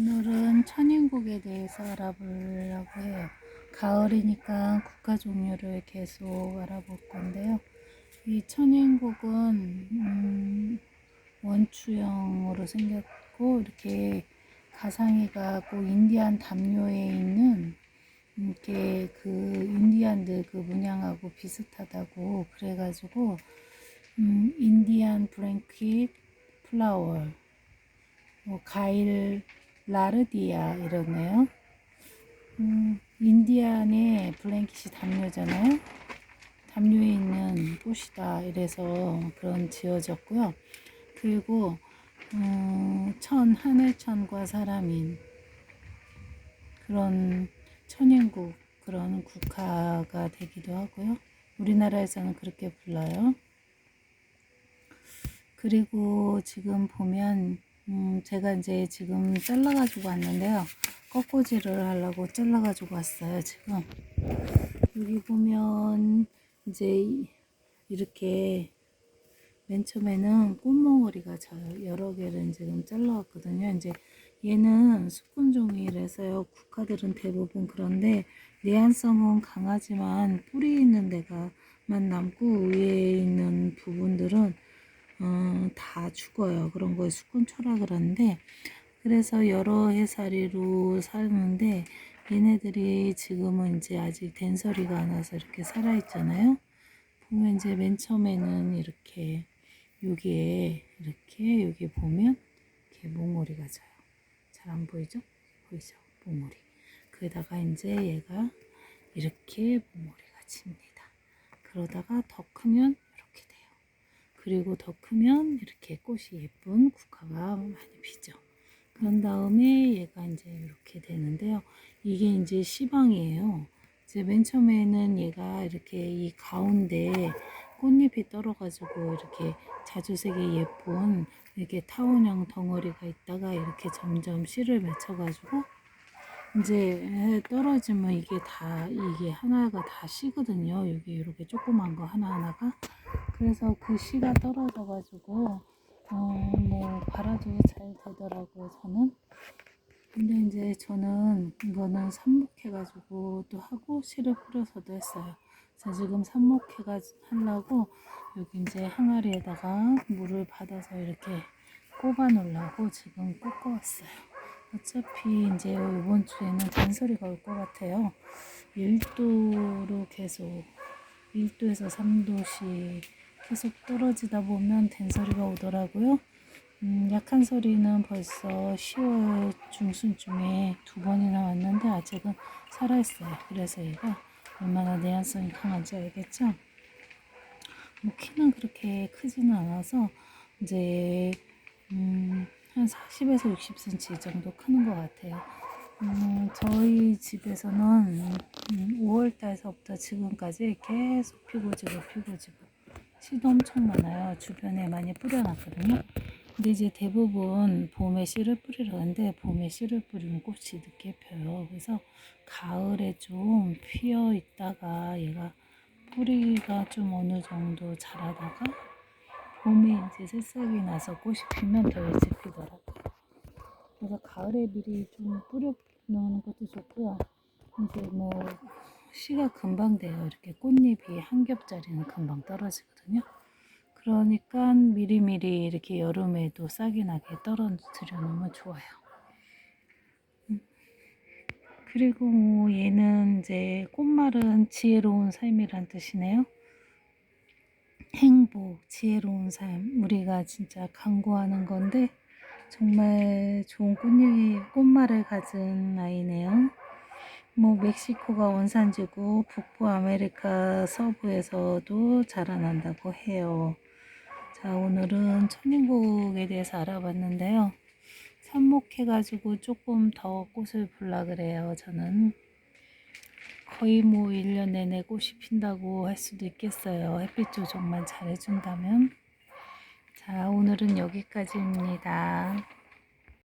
오늘은 천인국에 대해서 알아보려고 해요. 가을이니까 국가 종류를 계속 알아볼 건데요. 이 천인국은 음, 원추형으로 생겼고 이렇게 가상이가 꼭 인디안 담요에 있는 이렇게 그 인디안들 그 문양하고 비슷하다고 그래가지고 음, 인디안 브랭킷 플라워 뭐 가일 라르디아 이러네요. 음, 인디안의 블랭킷이 담요잖아요. 담요에 있는 꽃이다 이래서 그런 지어졌고요. 그리고 어, 천 하늘천과 사람인 그런 천연국 그런 국화가 되기도 하고요. 우리나라에서는 그렇게 불러요. 그리고 지금 보면 음, 제가 이제 지금 잘라가지고 왔는데요. 꺾꽂이를 하려고 잘라가지고 왔어요. 지금 여기 보면 이제 이렇게 맨 처음에는 꽃몽어리가 져요. 여러 개를 지금 잘라왔거든요. 이제 얘는 수분종이라서요. 국화들은 대부분 그런데 내한성은 강하지만 뿌리 있는 데가만 남고 위에 있는 부분들은 어, 다 죽어요. 그런 거에 수분 초락을 하는데 그래서 여러 해살이로 사는데 얘네들이 지금은 이제 아직 된소리가 안 와서 이렇게 살아있잖아요. 보면 이제 맨 처음에는 이렇게 여기에 이렇게 여기 보면 이렇게 몽오리가 져요. 잘 안 보이죠? 보이죠? 몽오리. 그에다가 이제 얘가 이렇게 몽오리가 칩니다. 그러다가 더 크면. 그리고 더 크면 이렇게 꽃이 예쁜 국화가 많이 피죠. 그런 다음에 얘가 이제 이렇게 되는데요. 이게 이제 시방이에요. 이제 맨 처음에는 얘가 이렇게 이 가운데 꽃잎이 떨어가지고 이렇게 자주색의 예쁜 이렇게 타원형 덩어리가 있다가 이렇게 점점 씨를 맺혀가지고 이제 떨어지면 이게 다 이게 하나가 다 씨거든요. 여기 이렇게 조그만 거 하나 하나가 그래서 그 씨가 떨어져가지고 어뭐 갈아도 잘 되더라고요. 저는 근데 이제 저는 이거는 삽목해가지고 또 하고 씨를 뿌려서도 했어요. 그래서 지금 삽목해가 하려고 여기 이제 항아리에다가 물을 받아서 이렇게 꼽아 놓으려고 지금 꽂아왔어요. 어차피 이제 이번 주에는 잔소리가 올 것 같아요. 1도로 계속 1도에서 3도씩 계속 떨어지다 보면 된소리가 오더라고요. 음, 약한 소리는 벌써 10월 중순쯤에 두 번이나 왔는데 아직은 살아있어요. 그래서 얘가 얼마나 내한성이 강한지 알겠죠? 뭐 키는 그렇게 크지는 않아서 이제 음, 한 40에서 60cm 정도 크는 것 같아요. 음, 저희 집에서는 음, 5월달서부터 지금까지 계속 피고 지고 피고 지고 씨도 엄청 많아요. 주변에 많이 뿌려놨거든요. 근데 이제 대부분 봄에 씨를 뿌리려는데 봄에 씨를 뿌리면 꽃이 늦게 펴요. 그래서 가을에 좀 피어 있다가 얘가 뿌리가 좀 어느 정도 자라다가 봄에 이제 새싹이 나서 꽃이 피면 더 일찍 피더라고요. 그래서 가을에 미리 좀 뿌려 놓는 것도 좋고요. 이제 뭐 씨가 금방 돼요. 이렇게 꽃잎 이한 겹짜리는 금방 떨어지거든요. 그러니까 미리미리 이렇게 여름에도 싹이 나게 떨어뜨려 놓으면 좋아요. 음. 그리고 뭐 얘는 이제 꽃말은 지혜로운 삶이란 뜻이네요. 행복, 지혜로운 삶. 우리가 진짜 강구하는 건데 정말 좋은 꽃잎, 꽃말을 가진 아이네요. 뭐 멕시코가 원산지고 북부 아메리카 서부에서도 자라난다고 해요. 자 오늘은 천인국에 대해서 알아봤는데요. 삽목해가지고 조금 더 꽃을 불라 그래요. 저는 거의 뭐 1년 내내 꽃이 핀다고 할 수도 있겠어요. 햇빛 조정만 잘 해준다면. 자 오늘은 여기까지입니다.